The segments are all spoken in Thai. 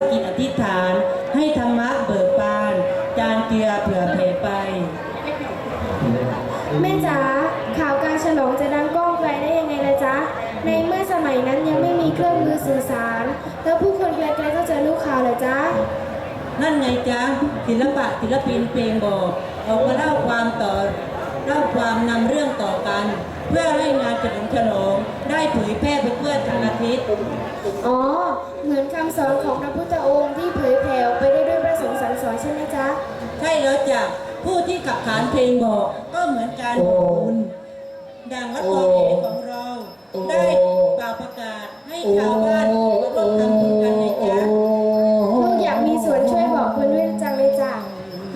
กิจอธิษฐานให้ธรรมะเบิกบาน จานเกลือเผื่อแผ่ไป แม่จ๋าข่าวการฉลองจะดังก้องไกลได้ยังไงล่ะจ๊ะ ในเมื่อสมัยนั้นยังไม่มีเครื่องมือสื่อสาร แล้วผู้คนไกลๆก็จะรู้ข่าวเหรอจ๊ะ นั่นไงจ๊ะศิลปะศิลปินเพลงบอกออกมาเล่าความต่อ เล่าความนำเรื่องต่อกัน เพื่อให้งานเฉลิมฉลองได้เผยแพร่ไปทั่วทั้งอาทิตย์อ๋อ เหมือนคำสอนของพระพุทธองค์ที่เผยแผ่ออกไปได้ด้วยพระสงฆ์สรรสอนใช่ไหมจ๊ะ ใช่แล้วจ้ะผู้ที่ขับขานเพลงบอกก็เหมือนการบอกบุญดังวัดโพธิ์เอกของเรา ได้กล่าวประกาศให้ชาวบ้านมาร่วมทำบุญกันเลยจ้ะลูกอยากมีส่วนช่วยบอกคนด้วยจังเลยจ้ะ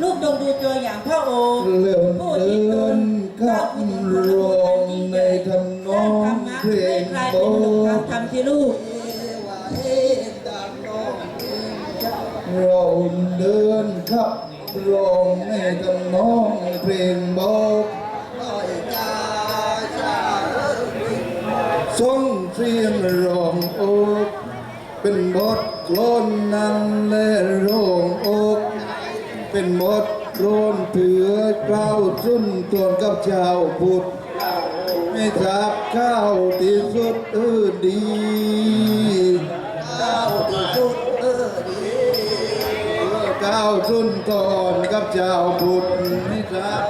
ลูกจงดูตัวอย่างพระองค์เริ่มผู้เดิที่ หนุ่มทางธรรมที่ลูกเราเดินขับร้องในทำนองเพลงโบส่งเสียงร้องอกเป็นบทกลอนนำและร้องอกเป็นหมดโรนเถือเกล้าสุนตวนกับชาวพุทธ ไม่ทราบข้าวที่สุดเออดีข้าวที่สุดเออดีข้าวสุนตอนกับชาวพุทธไม่ทราบ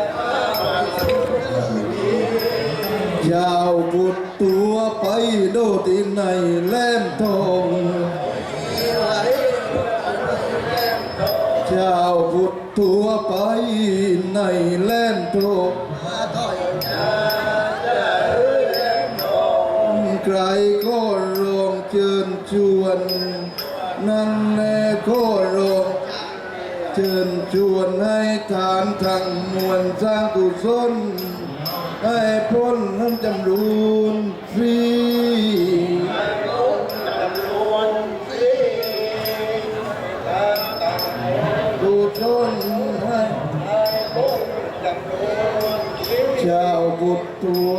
ชาวพุทธตัวไปโดที่ในแหลมทองชาวพุทธทั่วไปในแล่นโทก ใครก็รองเชิญชวน นั่นแน่ก็รองเชิญชวนให้ทานทางมวลสร้างกุศลให้พ้นน้ำจำรูนฟรีดูชนให้ชาวบุตรตัว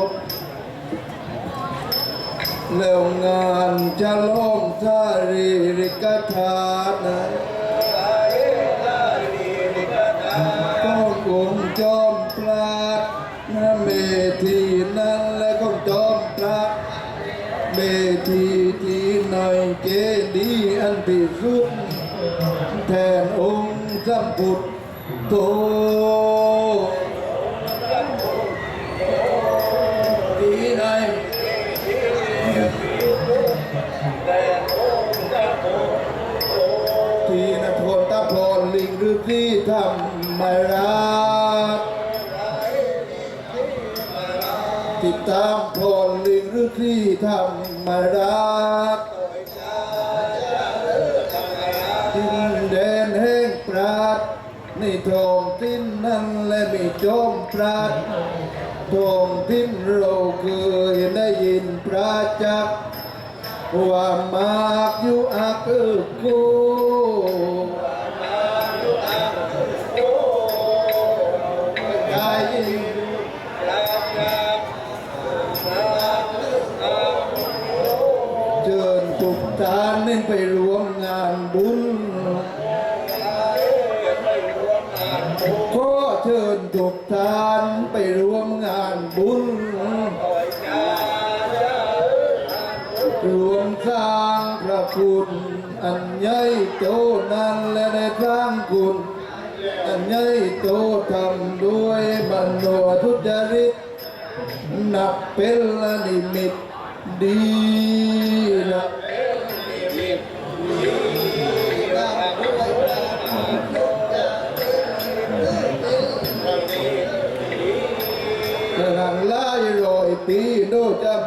แล้วงานจะล้อมสารีริกธาตุนั้นก็คงจอมปลาดนะเมทีนั้นและก็จอมปลาดเมทีที่หน่อยเจดีย์อันพิสุทธิ์แทนองค์สัมพุทโธ รลิงหรือที่ทำไม่รักติดตามพรลิงหรือที่ทำไม่รักดินแดนแห่งปราดในทองทิ้นนั้นและมีจอมปราดทองทิ้นเราเคยได้ยินปราจักษ์ว่ามากอยู่อักเออโก ทุกท่านเน้นไปรวมงานบุญขอเชิญทุกท่านไปรวมงานบุญ รวมสร้างพระคุณอันใหญ่โตนั้นและในสร้างคุณอันใหญ่โตทำด้วยมโนทุจริตนับเป็นนิมิตดีนะ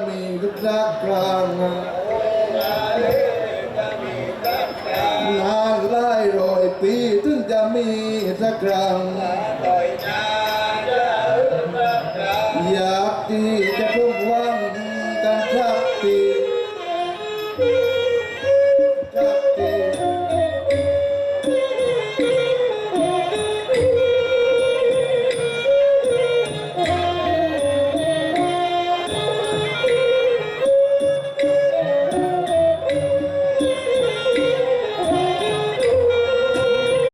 มีทุกสักครั้งนานหลายร้อยปีถึงจะมีสักครั้ง